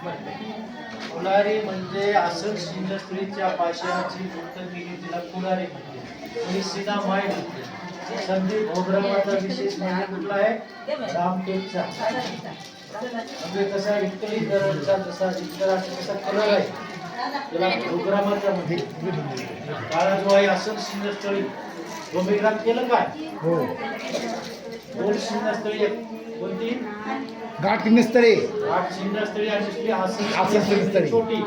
फुलारी म्हणजे असं इंडस्ट्रीच्या पाषाणाची गुप्त केली तिला फुलारी म्हणजे आणि सीना माय म्हणते. संदीप भोगरावाचा विशेष म्हणजे कुठला आहे? रामटेकचा. म्हणजे तसा इटली दरडचा जसा इतकराचा तसा कलर आहे? त्याला भोगरामाचा म्हणजे काळा जो आहे असं सिंहस्थळी. भूमिग्राम केलं काय? हो. कोणती किन्नस्तळे आणि आसन. छोटी.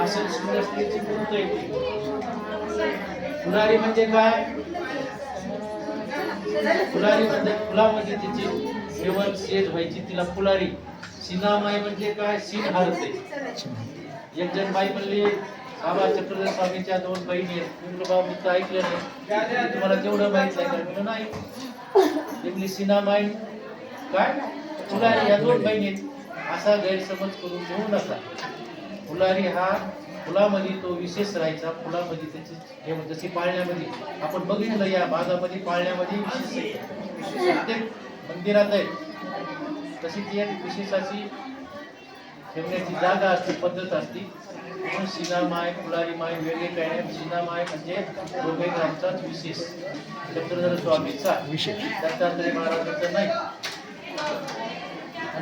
आसन मूर्त येते फुलारी म्हणजे काय? फुलारी म्हणजे फुलामध्ये तिची सेवन व्हायची तिला फुलारी. सिनामाई म्हणजे काय? सीन हरते एक जण बाई म्हणली बाबा चक्रधर स्वामीच्या दोन बहिणी आहेत. मी बाबा मी तर ऐकलं नाही. तुम्हाला तेवढं माहीत आहे का नाही. म्हणली सिनामाई काय? फुलारी या दोन बहिणी आहेत. असा गैरसमज करून घेऊ नका. फुलारी हा फुलामध्ये तो विशेष राहायचा. फुलामध्ये त्याची हे म्हणजे जशी पाळण्यामध्ये आपण बघितलं या भागामध्ये पाळण्यामध्ये विशेष प्रत्येक मंदिरात आहे. तशी ती एक विशेष अशी ठेवण्याची जागा असते पद्धत असते. म्हणून सीनामाय फुलारी माय वेगळे काय नाही सीनामाय म्हणजे दोघे ग्रामचाच विशेष. चक्रधर स्वामीचा विशेष. दत्तात्रय महाराजांचा नाही.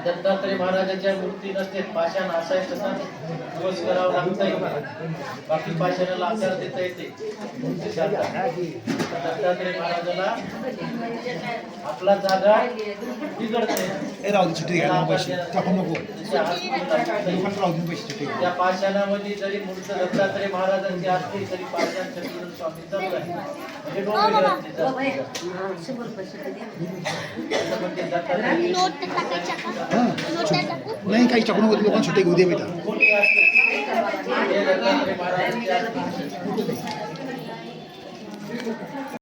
दत्तात्रय महाराजांच्या मूर्ती नसते पाषाण असा आहे तसा दिवस करावा लागतंय. बाकी पाषाणाला आकार देता येते. मूर्ती. दत्तात्रय महाराजाला आपला जागा बिघडते. त्या पाषाणामध्ये जरी मूर्त दत्तात्रय महाराजांची असली तरी पाषाण स्वामींचा नाही काही टाकू लोकांना सुट्टी घेऊ दे बेटा.